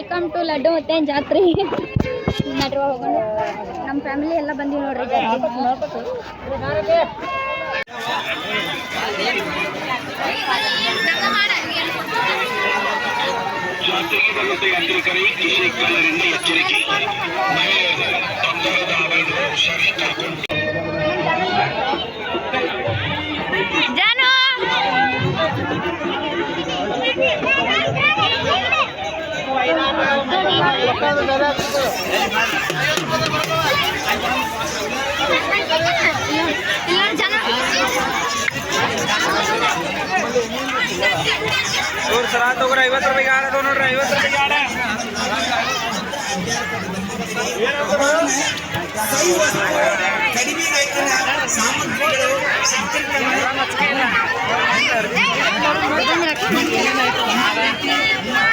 Welcome to laddu ಮತ್ತೆ ಜಾತ್ರೆ ನಡುವ ಹೋಗೋಣ. ನಮ್ಮ ಫ್ಯಾಮಿಲಿ ಎಲ್ಲ ಬಂದೀವಿ ನೋಡ್ರಿ ಎಚ್ಚರಿಕೆ ನೋಡ್ರಿ ಸರ ತಗೋರಿ ಐವತ್ತು ರೂಪಾಯಿಗೆ ಆಡ ನೋಡ್ರಿ ಐವತ್ತು ರೂಪಾಯಿಗೆ ಆಡ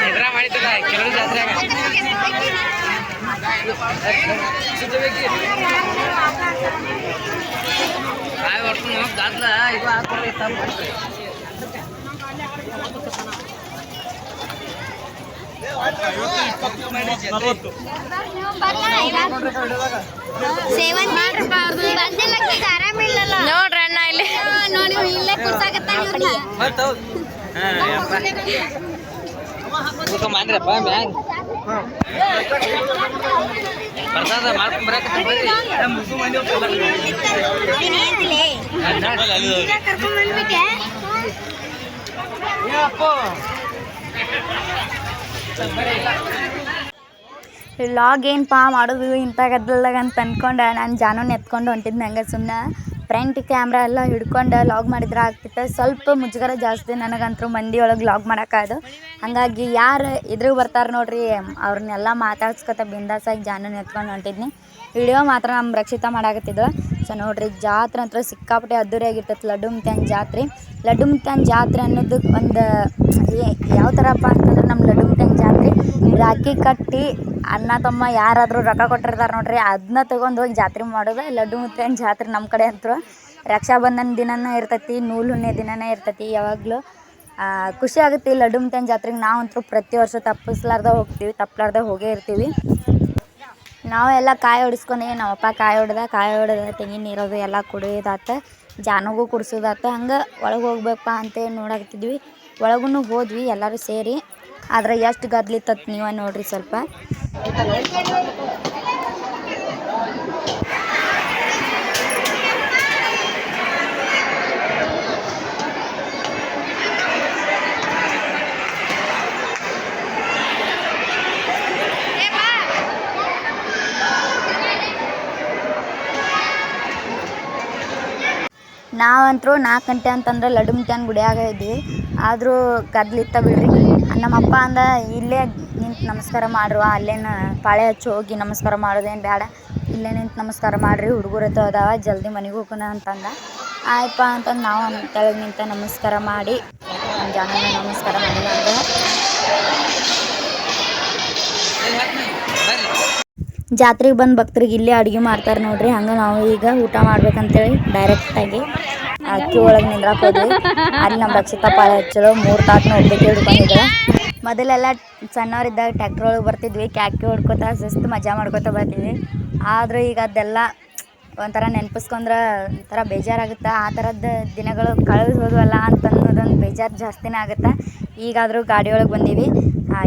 ಎದ್ರ ಮಾಡಿದ್ದಲ್ಲ ಕೆಲವು ಜಾತ್ರೆಯಾಗ ಸೇವನ್ ಆರಾಮಿಲ್ಲಲ್ಲ ನೋಡ್ರಿ ಅಣ್ಣ ಇಲ್ಲಿ. ನೋಡಿ ಇಲ್ಲೇ ಮಾಡ್ರಪ್ಪ ಬ್ಯಾಗ್ ಲಾಗ್ ಏನಪ್ಪ ಮಾಡೋದು ಇಂಥ ಗದ್ದಲ್ದಾಗ ಅಂತ ಅನ್ಕೊಂಡೆ. ನಾನು ಜಾನೂನ್ ಎತ್ಕೊಂಡು ಹೊಂಟಿದ್ದೆ ನಂಗೆ ಸುಮ್ಮನೆ ಫ್ರಂಟ್ ಕ್ಯಾಮ್ರಾ ಎಲ್ಲ ಹಿಡ್ಕೊಂಡು ಲಾಗ್ ಮಾಡಿದ್ರೆ ಆಗ್ತಿತ್ತು. ಸ್ವಲ್ಪ ಮುಜುಗರ ಜಾಸ್ತಿ ನನಗಂತೂ ಮಂದಿ ಒಳಗೆ ಲಾಗ್ ಮಾಡೋಕ್ಕಾದು ಹಾಗಾಗಿ ಯಾರು ಎದುರು ಬರ್ತಾರೆ ನೋಡ್ರಿ, ಅವ್ರನ್ನೆಲ್ಲ ಮಾತಾಡ್ಸ್ಕೊತ ಬಿಂದಾಸಾಗಿ ಜಾನು ಎತ್ಕೊಂಡು ಹೊಂಟಿದ್ನಿ. ವಿಡಿಯೋ ಮಾತ್ರ ನಮ್ಮ ರಕ್ಷಿತ ಮಾಡಾಕತ್ತಿದ್ಳು. ಸೊ ನೋಡ್ರಿ, ಜಾತ್ರೆ ಅಂತೂ ಸಿಕ್ಕಾಪಟ್ಟೆ ಅದ್ದೂರಿಯಾಗಿರ್ತೈತೆ ಲಡ್ಡು ಮುತ್ಯಾನ್ ಜಾತ್ರೆ. ಲಡ್ಡು ಮುತ್ಯಾನ್ ಜಾತ್ರೆ ಅನ್ನೋದು ಒಂದು ಯಾವ ಥರಪ್ಪ ಅಂತಂದ್ರೆ ನಮ್ಮ ಲಡ್ಡು ಮುತ್ಯಾನ್ ಜಾತ್ರೆ. ರಾಖಿ ಕಟ್ಟಿ ಅಣ್ಣ ತಮ್ಮ ಯಾರಾದರೂ ರೊಕ್ಕ ಕೊಟ್ಟಿರ್ತಾರೆ ನೋಡಿರಿ ಅದನ್ನ ತೊಗೊಂಡು ಹೋಗಿ ಜಾತ್ರೆ ಮಾಡೋದು. ಲಡ್ಡು ಮುತ್ತೈನ ಜಾತ್ರೆ ನಮ್ಮ ಕಡೆ ಅಂತೂ ರಕ್ಷಾಬಂಧನ ದಿನನೇ ಇರ್ತೈತಿ, ನೂಲು ಹುಣ್ಣೆ ದಿನನೇ ಇರ್ತೈತಿ ಯಾವಾಗಲೂ. ಖುಷಿ ಆಗುತ್ತೆ ಲಡ್ಡು ಮುತ್ತೈನ ಜಾತ್ರೆಗೆ. ನಾವಂತೂ ಪ್ರತಿ ವರ್ಷ ತಪ್ಪಿಸ್ಲಾರ್ದೆ ಹೋಗ್ತೀವಿ ತಪ್ಪಲಾರ್ದೆ ಹೋಗೇ ಇರ್ತೀವಿ. ನಾವೆಲ್ಲ ಕಾಯಿ ಹೊಡಿಸ್ಕೊಂಡೆ ನಮ್ಮಪ್ಪ ಕಾಯಿ ಹೊಡೆದ ಕಾಯಿ ಹೊಡೆದ, ತೆಂಗಿನ ನೀರೋದು ಎಲ್ಲ ಕುಡಿಯೋದಾತ ಜಾನಗೂ ಕುಡಿಸೋದಾತ. ಹಂಗೆ ಒಳಗೆ ಹೋಗ್ಬೇಕಪ್ಪ ಅಂತೇಳಿ ನೋಡಾಕತ್ತಿದ್ವಿ. ಒಳಗೂ ಹೋದ್ವಿ ಎಲ್ಲರೂ ಸೇರಿ. ಆದ್ರೆ ಎಷ್ಟು ಗದ್ಲಿತ್ತ ನೀವೇ ನೋಡ್ರಿ ಸ್ವಲ್ಪ. ನಾವಂತರೂ ನಾಲ್ಕು ಗಂಟೆ ಅಂತಂದ್ರೆ ಲಡ್ಡು ಮುತ್ಯಾನ್ ಗುಡಿಯಾಗ ಇದ್ವಿ. ಆದರೂ ಕದ್ಲಿತ್ತ ಬಿಡ್ರಿ. ನಮ್ಮಪ್ಪ ಅಂದ ಇಲ್ಲೇ ನಮಸ್ಕಾರ ಮಾಡ್ರುವ ಅಲ್ಲೇನು ಪಾಳೆ ಹಚ್ಚಿ ಹೋಗಿ ನಮಸ್ಕಾರ ಮಾಡೋದೇನು ಬೇಡ ಇಲ್ಲೇ ನಿಂತು ನಮಸ್ಕಾರ ಮಾಡಿರಿ. ಹುಡುಗರು ಹತ್ರ ಅದಾವ, ಜಲ್ದಿ ಮನೆಗೆ ಹೋಗೋಣ ಅಂತಂದ. ಆಯ್ತಪ್ಪ ಅಂತಂದು ನಾವು ಕೆಳಗೆ ನಿಂತ ನಮಸ್ಕಾರ ಮಾಡಿ ಜಾನನ ನಮಸ್ಕಾರ ಮಾಡಿಲ್ಲ ಜಾತ್ರೆಗೆ ಬಂದು ಭಕ್ತರಿಗೆ ಇಲ್ಲೇ ಅಡುಗೆ ಮಾಡ್ತಾರೆ ನೋಡ್ರಿ. ಹಂಗೆ ನಾವು ಈಗ ಊಟ ಮಾಡ್ಬೇಕಂತೇಳಿ ಡೈರೆಕ್ಟಾಗಿ ಅಕ್ಕಿ ಒಳಗೆ ನಿಂದ್ರಾಕ್ ಅಲ್ಲಿ ನಮ್ಮ ರಕ್ಷಿತ ಪಾಳೆ ಹಚ್ಚಲು ಮೂರು ತಾಸು ಒಬ್ಬಕ್ಕೆ ಹಿಡ್ಕೊಂಡಿದ್ರೆ ಮೊದಲೆಲ್ಲ ಸಣ್ಣವರಿದ್ದಾಗ ಟ್ಯಾಕ್ಟ್ರ್ ಒಳಗೆ ಬರ್ತಿದ್ವಿ. ಕ್ಯಾಕಿ ಹೊಡ್ಕೊತ, ಸುಸ್ತು ಮಜಾ ಮಾಡ್ಕೊತ ಬರ್ತಿದ್ವಿ. ಆದರೂ ಈಗ ಅದೆಲ್ಲ ಒಂಥರ ನೆನಪಿಸ್ಕೊಂಡ್ರೆ ಒಂಥರ ಬೇಜಾರಾಗುತ್ತೆ, ಆ ಥರದ ದಿನಗಳು ಕಳೆದು ಹೋದ್ವಲ್ಲ ಅಂತ ಬೇಜಾರು ಜಾಸ್ತಿನೇ ಆಗುತ್ತೆ. ಈಗಾದರೂ ಗಾಡಿಯೊಳಗೆ ಬಂದೀವಿ.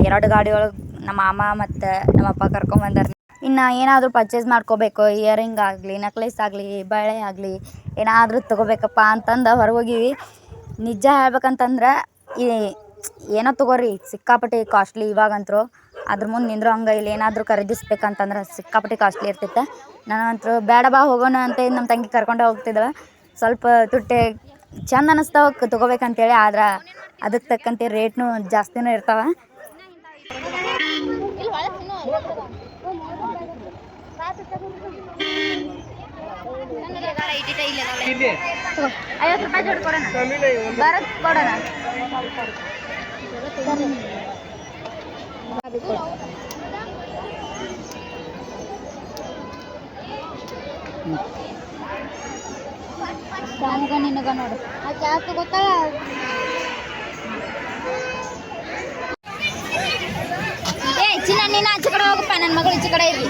ಎರಡು ಗಾಡಿ ಒಳಗೆ ನಮ್ಮ ಮಾಮ ಮತ್ತು ನಮ್ಮ ಅಪ್ಪ ಕರ್ಕೊಂಬಂದಾರ ಇನ್ನು ಏನಾದರೂ ಪರ್ಚೇಸ್ ಮಾಡ್ಕೋಬೇಕು. ಇಯರಿಂಗ್ ಆಗಲಿ ನೆಕ್ಲೆಸ್ ಆಗಲಿ, ಬಳೆ ಆಗಲಿ ಏನಾದರೂ ತೊಗೋಬೇಕಪ್ಪ ಅಂತಂದು ಹೊರಗೆ ಹೋಗೀವಿ ನಿಜ ಹೇಳ್ಬೇಕಂತಂದ್ರೆ ಈ ಏನೋ ತೊಗೋರಿ, ಸಿಕ್ಕಾಪಟ್ಟೆ ಕಾಸ್ಟ್ಲಿ ಇವಾಗಂತರೂ. ಅದ್ರ ಮುಂದೆ ನಿಂದ್ರೂ ಹಂಗೆ ಇಲ್ಲಿ, ಏನಾದರೂ ಖರೀದಿಸ್ಬೇಕಂತಂದ್ರೆ ಸಿಕ್ಕಾಪಟ್ಟೆ ಕಾಸ್ಟ್ಲಿ ಇರ್ತಿತ್ತು. ನಾನಂತರೂ ಬೇಡ ಬಾ ಹೋಗೋಣ ಅಂತ ನಮ್ಮ ತಂಗಿ ಕರ್ಕೊಂಡು ಹೋಗ್ತಿದ್ದವ ಸ್ವಲ್ಪ ತುಟ್ಟೆ ಚಂದ ಅನ್ನಿಸ್ತಾವ ತೊಗೋಬೇಕಂತೇಳಿ, ಆದ್ರೆ ಅದಕ್ಕೆ ತಕ್ಕಂತೆ ರೇಟ್ನು ಜಾಸ್ತಿನೂ ಇರ್ತಾವ. ಐವತ್ತು ರೂಪಾಯಿ ಜೋಡಿ ಕೊಡೋಣ ಬರತ್ ಕೊಡೋಣ ನನಗ ನಿನಗ ನೋಡು ಆಕೆ ಯಾಕೆ ಗೊತ್ತಾ ಏ ಚಿನ್ನ ನೀನು ಆಚೆ ಕಡೆ ಹೋಗಪ್ಪ ನನ್ನ ಮಗಳು ಈಚೆ ಕಡೆ ಇರ್ಲಿ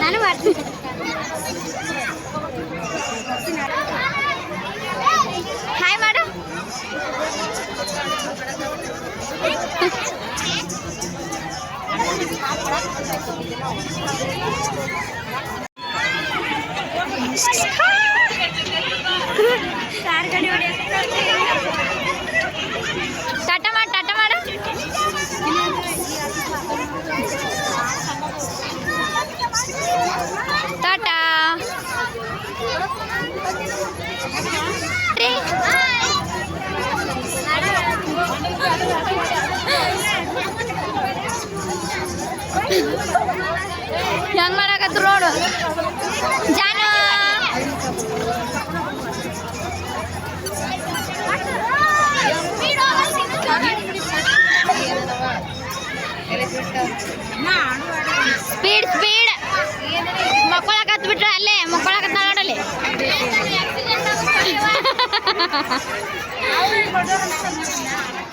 ನಾನು ಮಾಡ್ತೀನಿ ಹಾಯ್ ಮಾಡು ಟಾಟಾ ಮಾಡು ಟಾಟಾ ಮಾಡು ಟಾಟಾ ರೀ. ಹೆಂಗ್ ಮಾಡಕತ್ರು ನೋಡು ಜಾನು ಸ್ಪೀಡ್ ಸ್ಪೀಡ್ ಮಕ್ಕಳಕತ್ ಬಿಟ್ರೆ ಅಲ್ಲೇ ಮಕ್ಕಳಕತ್ತ ನೋಡಲ್ಲಿ.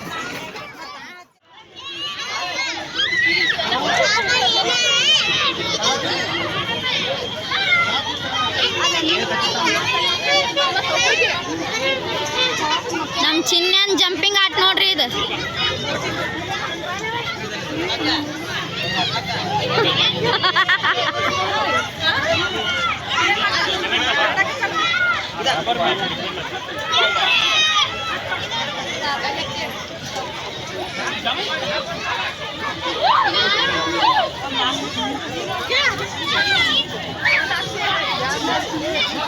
ನಮ್ಮ ಚಿನ್ನನ್ ಜಂಪಿಂಗ್ ಆಟ್ ನೋಡ್ರಿ ಇದು ಎಲ್ಲ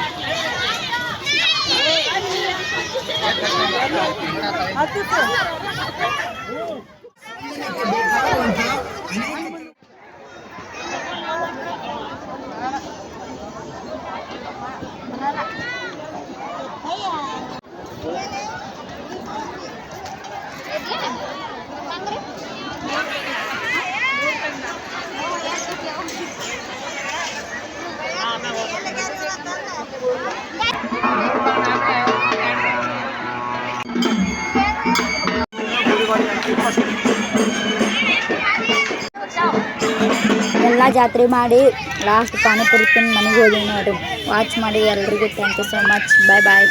ಜಾತ್ರೆ ಮಾಡಿ ಲಾಸ್ಟ್ ಪಾನಿಪುರಿ ತಿಂದು ಮನೆಗೆ ಹೋದೀವಿ ನೋಡಿರಿ. ವಾಚ್ ಮಾಡಿ ಎಲ್ರಿಗೂ thank you so much bye bye